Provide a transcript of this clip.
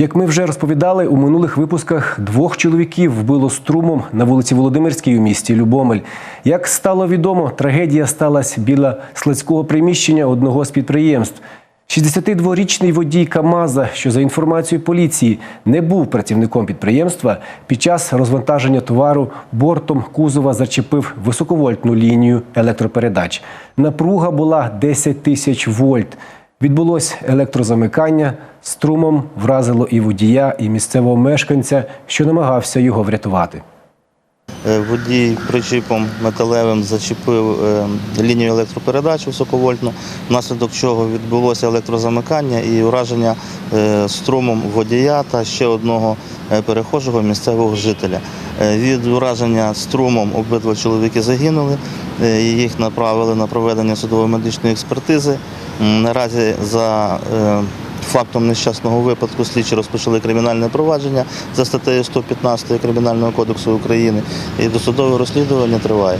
Як ми вже розповідали, у минулих випусках двох чоловіків вбило струмом на вулиці Володимирській у місті Любомель. Як стало відомо, трагедія сталася біля складського приміщення одного з підприємств. 62-річний водій КАМАЗа, що за інформацією поліції не був працівником підприємства, під час розвантаження товару бортом кузова зачепив високовольтну лінію електропередач. Напруга була 10 тисяч вольт. Відбулось електрозамикання, струмом вразило і водія, і місцевого мешканця, що намагався його врятувати. Е, Водій причіпом металевим зачепив е, лінію електропередач високовольтну, внаслідок чого відбулося електрозамикання і ураження е, струмом водія та ще одного перехожого місцевого жителя. Від ураження струмом обидва чоловіки загинули. Е, Їх направили на проведення судово-медичної експертизи. Наразі за е, Фактом нещасного випадку слідчі розпочали кримінальне провадження за статтею 115 Кримінального кодексу України і досудове розслідування триває.